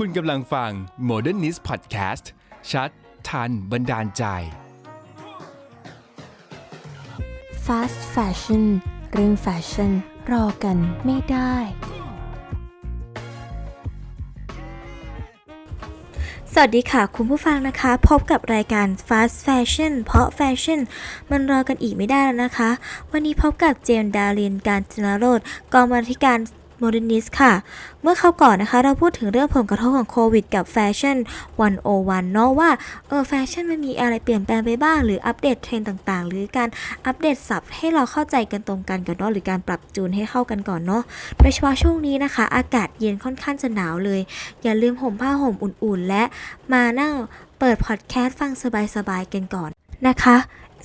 คุณกำลังฟัง Modernist Podcast ชัด ทัน บันดาลใจ Fast Fashion เรื่องแฟชั่นรอกันไม่ได้ สวัสดีค่ะคุณผู้ฟังนะคะ พบกับรายการ Fast Fashion เพราะแฟชั่น มันรอกันอีกไม่ได้แล้วนะคะ วันนี้พบกับเจมส์ดารินการจนาโรดกองบรรณาธิการ มเด r นิสค่ะ เมื่อเขาวก่อนนะคะเราพูดถึงเรื่องผลกระทบของโควิดกับแฟชั่น 101 เนาะว่าเออแฟชั่นมันมีอะไรเปลี่ยนแปลงไปบ้าง หรืออัปเดตเทรนด์ต่างๆ หรือการอัปเดตศัพท์ให้เราเข้าใจกันตรงกันก่อนเนาะหรือการปรับจูนให้เข้ากันก่อนเนาะโดยเฉพาะช่วงนี้นะคะ อากาศเย็นค่อนข้างจะหนาวเลย อย่าลืมห่มผ้าห่มอุ่นๆ และมานั่งเปิดพอดแคสต์ฟังสบายๆกันก่อนนะคะ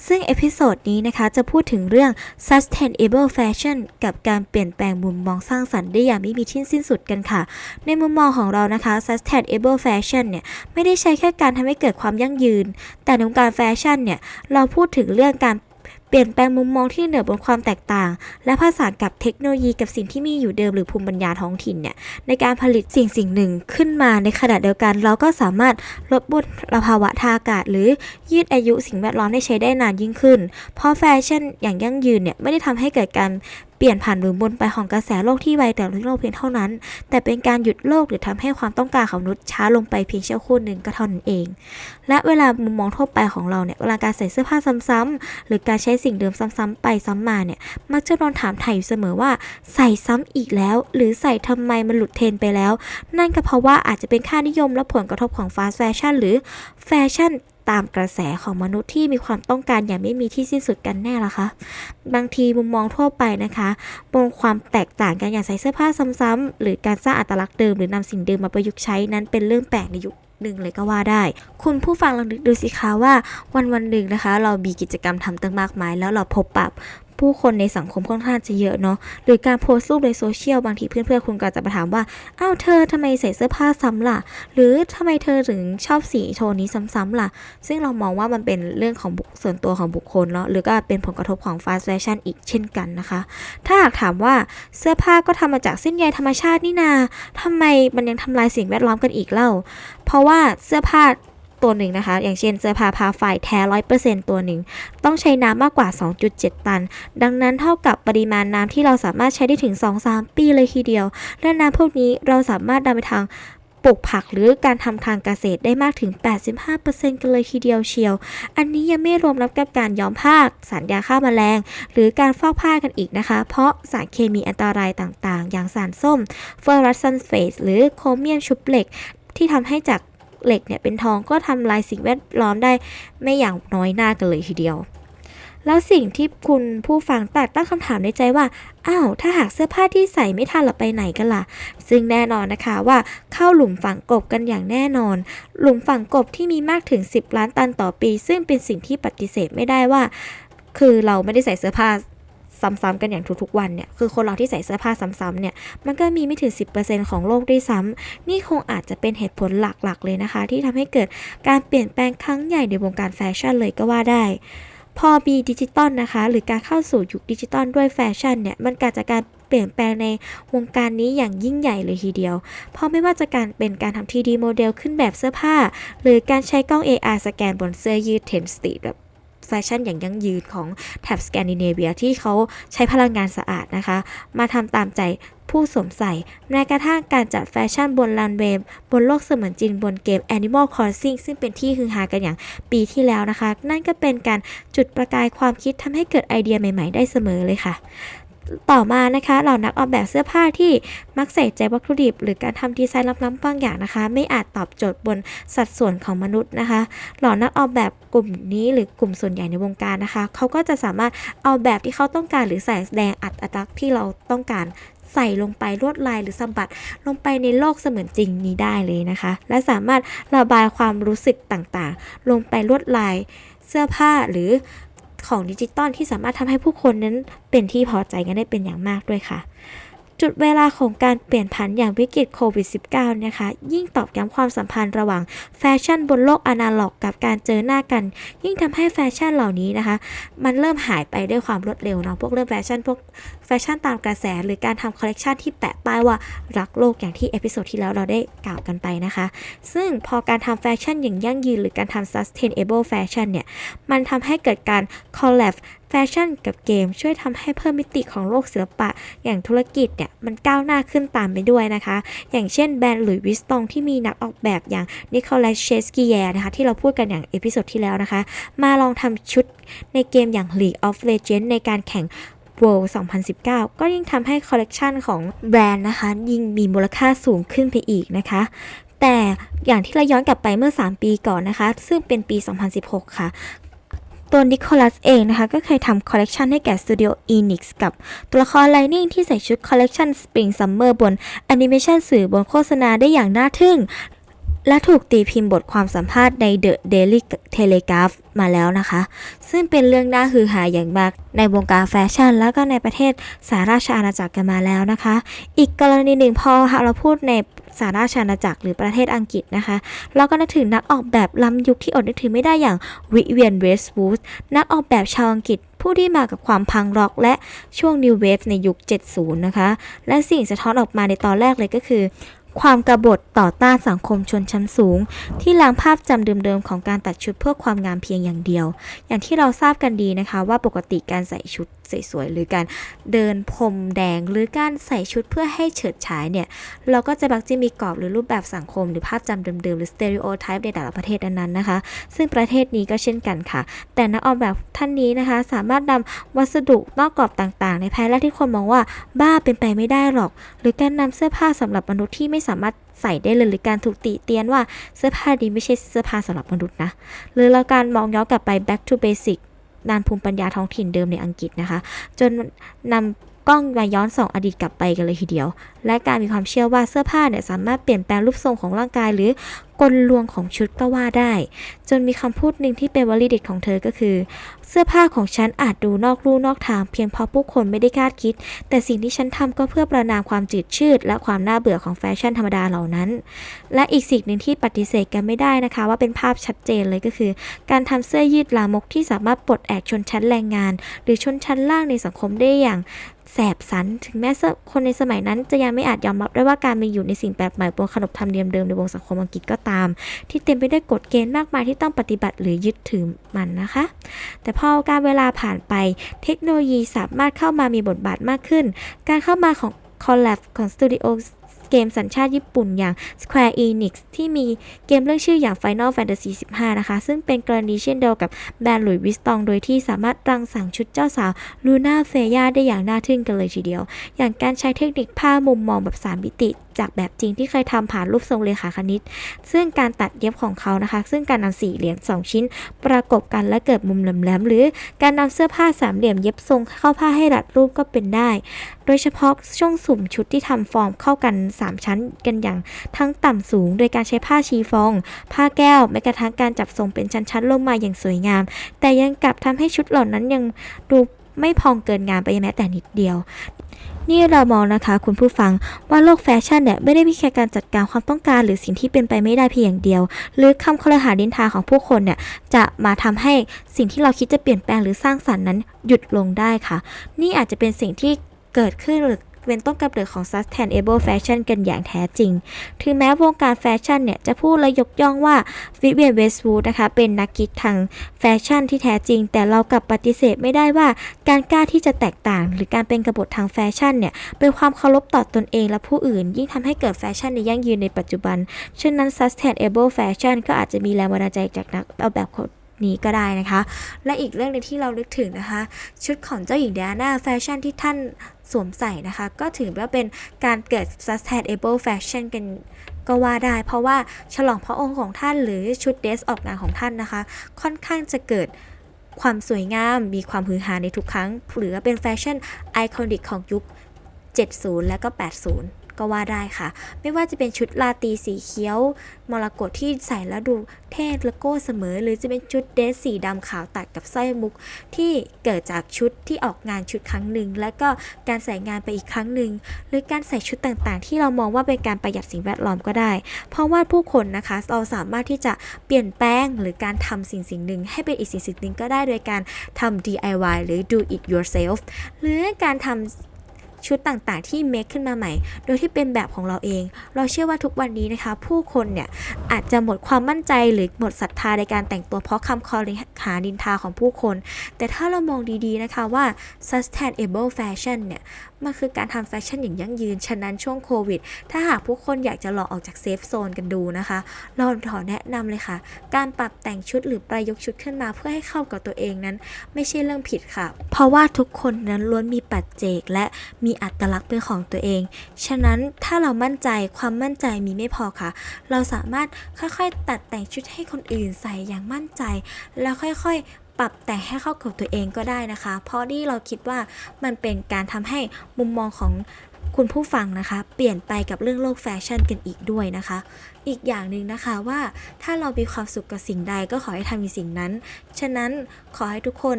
ซึ่งเอพิโซดนี้นะคะจะพูดถึงเรื่อง sustainable fashion กับการเปลี่ยนแปลงมุมมองสร้างสรรค์ได้อย่างไม่มีที่สิ้นสุดกันค่ะ ในมุมมองของเรานะคะ sustainable fashion เนี่ยไม่ได้ใช้แค่การทำให้เกิดความยั่งยืน แต่ในวงการแฟชั่นเนี่ยเราพูดถึงเรื่องการ เปลี่ยนแปลงมุมมองที่เหนือบนความแตกต่าง และผสานกับเทคโนโลยีกับสิ่งที่มีอยู่เดิมหรือภูมิปัญญาท้องถิ่นเนี่ยในการผลิตสิ่งสิ่งหนึ่งขึ้นมาในขณะเดียวกัน เราก็สามารถลดมลภาวะทางอากาศ หรือยืดอายุสิ่งแวดล้อมให้ใช้ได้นานยิ่งขึ้น เพราะแฟชั่นอย่างยั่งยืนเนี่ยไม่ได้ทำให้เกิดการ เปลี่ยนผ่านหรือบนไปของกระแสโลกที่ไวแต่โลกเพียงเท่านั้น แต่เป็นการหยุดโลกหรือทำให้ความต้องการของมนุษย์ช้าลงไปเพียงเชั่วครู่หนึ่งก็เท่านั้นเอง และเวลามุมมองทั่วไปของเราเนี่ยเวลาการใส่เสื้อผ้าซ้ำๆหรือการใช้สิ่งเดิมซ้ำๆไปซ้ำมาเนี่ยมักจะโดนถามไถ่ยอยู่เสมอว่า ใส่ซ้ำอีกแล้ว หรือใส่ทำไมมันหลุดเทรนไปแล้ว นั่นก็เพราะว่าอาจจะเป็นค่านิยมและผลกระทบของฟาสต์แฟชั่นหรือแฟชั่น ตามกระแสของมนุษย์ที่มีความต้องการอย่างไม่มีที่สิ้นสุดกันแน่ละคะ บางทีมุมมองทั่วไปนะคะมองความแตกต่างกันอย่างใส่เสื้อผ้าซ้ำๆหรือการสร้างอัตลักษณ์เดิมหรือนำสิ่งเดิมมาประยุกต์ใช้นั้นเป็นเรื่องแปลกในยุคหนึ่งเลยก็ว่าได้ คุณผู้ฟังลองนึกดูสิคะว่าวันวันหนึ่งนะคะ เรามีกิจกรรมทำตั้งมากมาย แล้วเราพบปะ ผู้คนในสังคมค่อนข้างจะเยอะเนาะหรือการโพสต์รูปในโซเชียลบางทีเพื่อนๆคุณก็จะมาถามว่าอ้าวเธอทำไมใส่เสื้อผ้าซ้ำล่ะ หรือทำไมเธอถึงชอบสีโทนนี้ซ้ำๆล่ะ ซึ่งเรามองว่ามันเป็นเรื่องของบุคส่วนตัวของบุคคลเนาะหรือก็เป็นผลกระทบของฟาสต์แฟชั่นอีกเช่นกันนะคะ ถ้าหากถามว่าเสื้อผ้าก็ทำมาจากเส้นใยธรรมชาตินี่นาทำไมมันยังทำลายสิ่งแวดล้อมกันอีกเล่า เพราะว่าเสื้อผ้า ตัวหนึ่งนะคะ อย่างเช่นเสื้อผ้าผ้าฝ่ายแท้ร้อยเปอร์เซ็นต์ตัวหนึ่ง ต้องใช้น้ำมากกว่า 2.7 ตัน ดังนั้นเท่ากับปริมาณน้ำที่เราสามารถใช้ได้ถึง 2-3 ปีเลยทีเดียว และน้ำพวกนี้เราสามารถนำไปทางปลูกผักหรือการทำทางเกษตรได้มากถึง 85%กันเลยทีเดียวเชียว อันนี้ยังไม่รวมรับกับการย้อมผ้าสารยาฆ่าแมลง หรือการฟอกผ้ากันอีกนะคะ เพราะสารเคมีอันตรายต่างๆ อย่างสารส้มเฟอร์รัสซันเฟสหรือโครเมียมชุบเหล็กที่ทำให้จาก เหล็กเนี่ยเป็นทองก็ทำลายสิ่งแวดล้อมได้ไม่อย่างน้อยหน้ากันเลยทีเดียว แล้วสิ่งที่คุณผู้ฟังตัดตั้งคำถามในใจว่า อ้าว ถ้าหากเสื้อผ้าที่ใส่ไม่ทันเราไปไหนกันล่ะ ซึ่งแน่นอนนะคะว่าเข้าหลุมฝังกบกันอย่างแน่นอน หลุมฝังกบที่มีมากถึง 10 ล้านตันต่อปี ซึ่งเป็นสิ่งที่ปฏิเสธไม่ได้ว่า คือเราไม่ได้ใส่เสื้อผ้า ซ้ำๆกันอย่างทุกๆวันเนี่ยคือคนเราที่ใส่เสื้อผ้าซ้ำๆเนี่ยมันก็มีไม่ถึง 10%ของโลกด้วยซ้ำนี่คงอาจจะเป็นเหตุผลหลักๆเลยนะคะ ที่ทำให้เกิดการเปลี่ยนแปลงครั้งใหญ่ในวงการแฟชั่นเลยก็ว่าได้พอมีดิจิตอลนะคะ หรือการเข้าสู่ยุคดิจิตอลด้วยแฟชั่นเนี่ย มันเกิดจากการเปลี่ยนแปลงในวงการนี้อย่างยิ่งใหญ่เลยทีเดียว เพราะไม่ว่าจะการเป็นการทำ 3D โมเดลขึ้นแบบเสื้อผ้า หรือการใช้กล้อง AR สแกนบนเสื้อยืดเทนสตีแบบ แฟชั่นอย่างยั่งยืนของแถบสแกนดิเนเวียที่เขาใช้พลังงานสะอาดนะคะ มาทำตามใจผู้สวมใส่แม้กระทั่งการจัดแฟชั่นบนลันเวย์บนโลกเสมือนจริงบนเกม Animal Crossing ซึ่งเป็นที่ฮือฮากันอย่างปีที่แล้วนะคะ นั่นก็เป็นการจุดประกายความคิดทำให้เกิดไอเดียใหม่ ๆ ได้เสมอเลยค่ะ ต่อมานะคะเหล่านักออกแบบเสื้อผ้าที่มักใส่ใจวัตถุดิบ หรือการทำดีไซน์ล้ำๆบางอย่างนะคะ ไม่อาจตอบโจทย์บนสัดส่วนของมนุษย์นะคะ เหล่านักออกแบบกลุ่มนี้หรือกลุ่มส่วนใหญ่ในวงการนะคะ เขาก็จะสามารถเอาแบบที่เขาต้องการหรือใส่แสดงอัตลักษณ์ที่เราต้องการใส่ลงไปลวดลายหรือสมบัติลงไปในโลกเสมือนจริงนี้ได้เลยนะคะ และสามารถระบายความรู้สึกต่างๆ ลงไปลวดลายเสื้อผ้าหรือ ของดิจิตอลที่สามารถทำให้ผู้คนนั้นเป็นที่พอใจกันได้เป็นอย่างมากด้วยค่ะ จุดเวลาของการเปลี่ยนผันอย่างวิกฤตโควิด -19 นะคะ ยิ่งตอกย้ำความสัมพันธ์ระหว่างแฟชั่นบนโลกอนาล็อก กับการเจอหน้ากัน ยิ่งทำให้แฟชั่นเหล่านี้นะคะ มันเริ่มหายไปด้วยความรวดเร็วเนาะพวกเรื่องแฟชั่นพวกแฟชั่นตามกระแส หรือการทำคอลเลกชันที่แปะป้ายว่ารักโลกอย่างที่เอพิโซดที่แล้วเราได้กล่าวกันไปนะคะ ซึ่งพอการทำแฟชั่นอย่างยั่งยืน หรือการทำ sustainable fashion เนี่ยมันทำให้เกิดการ collab แฟชั่นกับเกมช่วยทำให้เพิ่มมิติของโลกศิลปะ อย่างธุรกิจเนี่ยมันก้าวหน้าขึ้นตามไปด้วยนะคะ อย่างเช่นแบรนด์หลุยส์วิสตองที่มีนักออกแบบอย่างนิโคลัสเชสกิเยนะคะที่เราพูดกันอย่างเอพิโซดที่แล้วนะคะ มาลองทำชุดในเกมอย่าง League of Legends ในการแข่ง World 2019 ก็ยิ่งทำให้คอลเลกชันของแบรนด์นะคะ ยิ่งมีมูลค่าสูงขึ้นไปอีกนะคะ แต่อย่างที่เราย้อนกลับไปเมื่อ 3 ปีก่อนนะคะ ซึ่งเป็นปี 2016 ค่ะ ตัวนิโคลัสเองนะคะ ก็เคยทำคอลเลกชันให้แก่สตูดิโอ Enix กับตัวละครไลนิ่งที่ใส่ชุดคอลเลกชัน Spring Summer บนแอนิเมชันสื่อบนโฆษณาได้อย่างน่าทึ่ง และถูกตีพิมพ์บทความสัมภาษณ์ใน The Daily Telegraph มาแล้วนะคะ ซึ่งเป็นเรื่องน่าฮือหาอย่างมากในวงการแฟชั่น แล้วก็ในประเทศสหราชอาณาจักรกันมาแล้วนะคะ อีกกรณีหนึ่งพอเราพูดในสหราชอาณาจักรหรือประเทศอังกฤษนะคะ เราก็นึกถึงนักออกแบบล้ำยุคที่อดนึกถึงไม่ได้อย่างวิเวียนเวสต์วูดนักออกแบบชาวอังกฤษผู้ที่มากับความพังร็อกและช่วง New Wave ในยุค 70 นะคะ และสิ่งสะท้อนออกมาในตอนแรกเลยก็คือ ความกบฏต่อต้านสังคมชนชั้นสูง ที่ล้างภาพจำเดิมๆของการตัดชุดเพื่อความงามเพียงอย่างเดียว อย่างที่เราทราบกันดีนะคะว่าปกติการใส่ชุด สวยๆ หรือการเดินพรมแดง หรือการใส่ชุดเพื่อให้เฉิดฉายเนี่ย เราก็จะมักจะมีกรอบหรือรูปแบบสังคม หรือภาพจำเดิมๆ หรือสเตอริโอไทป์ในแต่ละประเทศนั้นๆนะคะ ซึ่งประเทศนี้ก็เช่นกันค่ะ แต่นักออกแบบท่านนี้นะคะ สามารถนำวัสดุนอกกรอบต่างๆ ในภายแรกที่คนมองว่าบ้าเป็นไปไม่ได้หรอก หรือการนำเสื้อผ้าสำหรับมนุษย์ที่ไม่สามารถใส่ได้เลยหรือการถูกติเตียนว่าเสื้อผ้าดีไม่ใช่เสื้อผ้าสำหรับมนุษย์นะ หรือเราการมองย้อนกลับไป back to basic นานภูมิปัญญาท้องถิ่นเดิมในอังกฤษนะคะ จนนำ กล้องมาย้อนส่องอดีตกลับไปกันเลยทีเดียว และการมีความเชื่อว่าเสื้อผ้าเนี่ยสามารถเปลี่ยนแปลงรูปทรงของร่างกาย หรือกลลวงของชุดก็ว่าได้ จนมีคำพูดหนึ่งที่เป็นวลีเด็ดของเธอก็คือ เสื้อผ้าของฉันอาจดูนอกลู่นอกทาง เพียงเพราะผู้คนไม่ได้คาดคิด แต่สิ่งที่ฉันทำก็เพื่อประนามความจืดชืด และความน่าเบื่อของแฟชั่นธรรมดาเหล่านั้น และอีกสิ่งหนึ่งที่ปฏิเสธกันไม่ได้นะคะ ว่าเป็นภาพชัดเจนเลยก็คือ การทำเสื้อยืดลามกที่สามารถปลดแอกชนชั้นแรงงาน หรือชนชั้นล่างในสังคมได้อย่าง แสบสัน ถึงแม้คนในสมัยนั้นจะยังไม่อาจยอมรับได้ว่าการมีอยู่ในสิ่งแปลกใหม่บนขนบธรรมเนียมเดิมในวงสังคมอังกฤษก็ตาม ที่เต็มไปด้วยกฎเกณฑ์มากมายที่ต้องปฏิบัติหรือยึดถือมันนะคะ แต่พอการเวลาผ่านไป เทคโนโลยีสามารถเข้ามามีบทบาทมากขึ้น การเข้ามาของคอลแลบของสตูดิโอ เกมสัญชาติญี่ปุ่นอย่าง Square Enix ที่มีเกมเรื่องชื่ออย่าง Final Fantasy 15 นะคะ ซึ่งเป็นกรณีเช่นเดียวกับแบรนด์หลุยส์วิสตอง โดยที่สามารถรังสรรค์ชุดเจ้าสาวลูน่าเฟย่าได้อย่างน่าทึ่งกันเลยทีเดียว อย่างการใช้เทคนิคผ้ามุมมองแบบ3มิติ จากแบบจริงที่เคยทำผ่านรูปทรงเลขาคณิต ซึ่งการตัดเย็บของเขานะคะ ซึ่งการนำสี่เหลี่ยมสองชิ้น ประกบกันและเกิดมุมแหลมๆหรือการนำเสื้อผ้าสามเหลี่ยมเย็บทรงเข้าผ้าให้รัดรูปก็เป็นได้ โดยเฉพาะช่วงสุ่มชุดที่ทำฟอร์มเข้ากัน 3 ชั้นกันอย่างทั้งต่ำสูง โดยการใช้ผ้าชีฟอง ผ้าแก้วแม้กระทั่งการจับทรงเป็นชั้นๆลงมาอย่างสวยงาม แต่ยังกลับทำให้ชุดเหล่านั้นยังดูไม่พองเกินงามไปแม้แต่นิดเดียว นี่เรามองนะคะคุณผู้ฟังว่าโลกแฟชั่นเนี่ยไม่ได้มีแค่การจัดการความต้องการ หรือสิ่งที่เป็นไปไม่ได้เพียงอย่างเดียว หรือคำคลหาดินทาของผู้คนเนี่ยจะมาทำให้สิ่งที่เราคิดจะเปลี่ยนแปลงหรือสร้างสรรค์นั้นหยุดลงได้ค่ะ นี่อาจจะเป็นสิ่งที่เกิดขึ้นหรือ เป็นต้นกำเนิดของ sustainable fashion กันอย่างแท้จริง ถึงแม้วงการแฟชั่นเนี่ยจะพูดและยกย่องว่าวิเวียนเวสต์วูดนะคะเป็นนักคิดทางแฟชั่นที่แท้จริง แต่เรากลับปฏิเสธไม่ได้ว่าการกล้าที่จะแตกต่าง หรือการเป็นกบฏทางแฟชั่นเนี่ยเป็นความเคารพต่อตนเองและผู้อื่น ยิ่งทำให้เกิดแฟชั่นในยั่งยืนในปัจจุบันฉะนั้น sustainable fashion ก็อาจจะมีแรงบันดาลใจจากนักออกแบบคนนี้ก็ได้นะคะ และอีกเรื่องหนึงที่เรานึกถึงนะคะ ชุดของเจ้าหญิงไดน่าแฟชั่นที่ท่าน สวมใส่นะคะ ก็ถือว่าเป็นการเกิด sustainable fashion กันก็ว่าได้ เพราะว่าฉลองพระองค์ของท่านหรือชุดเดรสออกงานของท่านนะคะ ค่อนข้างจะเกิดความสวยงาม มีความฮือฮาในทุกครั้ง หรือเป็นแฟชั่นไอคอนิกของยุค 70 และก็ 80 ก็ว่าได้ค่ะ ไม่ว่าจะเป็นชุดลาตีสีเขียว มรกตที่ใส่แล้วดูเท่และโก้เสมอ หรือจะเป็นชุดเดรสสีดำขาวตัดกับสร้อยมุก ที่เกิดจากชุดที่ออกงานชุดครั้งหนึ่ง และก็การใส่งานไปอีกครั้งหนึ่ง หรือการใส่ชุดต่างๆ ที่เรามองว่าเป็นการประหยัดสิ่งแวดล้อมก็ได้ เพราะว่าผู้คนนะคะเราสามารถที่จะเปลี่ยนแปลงหรือการทำสิ่งสิ่งหนึ่ง ให้เป็นอีกสิ่งสิ่งหนึ่งก็ได้โดยการทำ DIY หรือ do it yourself หรือการทำ ชุดต่างๆ ที่เมคขึ้นมาใหม่ โดยที่เป็นแบบของเราเอง เราเชื่อว่าทุกวันนี้นะคะ ผู้คนเนี่ยอาจจะหมดความมั่นใจหรือหมดศรัทธาในการแต่งตัวเพราะคำคอหาดินทาของผู้คน แต่ถ้าเรามองดีๆนะคะว่า sustainable fashion เนี่ย มันคือการทำแฟชั่นอย่างยั่งยืน ฉะนั้นช่วงโควิด ถ้าหากผู้คนอยากจะลองออกจากเซฟโซนกันดูนะคะ เราขอแนะนำเลยค่ะ การปรับแต่งชุดหรือประยุกต์ชุดขึ้นมาเพื่อให้เข้ากับตัวเองนั้น ไม่ใช่เรื่องผิดค่ะ เพราะว่าทุกคนนั้นล้วนมีปัจเจก และมีอัตลักษณ์เป็นของตัวเอง ฉะนั้นถ้าเรามั่นใจความมั่นใจมีไม่พอค่ะ เราสามารถค่อยๆ ตัดแต่งชุดให้คนอื่นใส่อย่างมั่นใจ แล้วค่อยๆ ปรับแต่งให้เข้ากับตัวเองก็ได้นะคะ เพราะนี่เราคิดว่ามันเป็นการทำให้มุมมองของคุณผู้ฟังนะคะ เปลี่ยนไปกับเรื่องโลกแฟชั่นกันอีกด้วยนะคะ อีกอย่างหนึ่งนะคะว่าถ้าเรามีความสุขกับสิ่งใดก็ขอให้ทำในสิ่งนั้น ฉะนั้นขอให้ทุกคน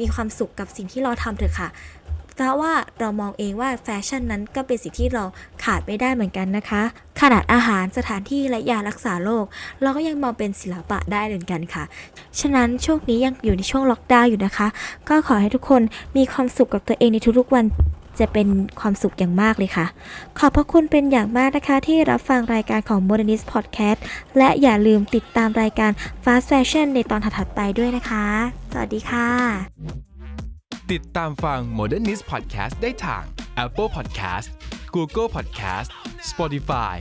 มีความสุขกับสิ่งที่เราทำเถอะค่ะ เพราะว่าเรามองเองว่าแฟชั่นนั้นก็เป็นสิ่งที่เราขาดไม่ได้เหมือนกันนะคะขนาดอาหารสถานที่และยารักษาโรคเราก็ยังมองเป็นศิลปะได้เหมือนกันค่ะ ฉะนั้นช่วงนี้ยังอยู่ในช่วงล็อกดาวน์อยู่นะคะ ก็ขอให้ทุกคนมีความสุขกับตัวเองในทุกๆวันจะเป็นความสุขอย่างมากเลยค่ะ ขอบพระคุณเป็นอย่างมากนะคะ ที่รับฟังรายการของ Modernist Podcast และอย่าลืมติดตามรายการ Fast Fashion ในตอนถัดๆไปด้วยนะคะ สวัสดีค่ะ ติดตามฟัง Modernist Podcast ได้ทาง Apple Podcast Google Podcast Spotify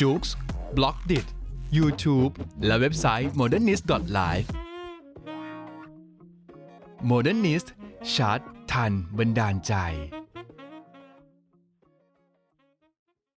j o o x b l o g d i t YouTube และเว็บไซต์ modernist.live Modernist ชัดทันบันดาลใจ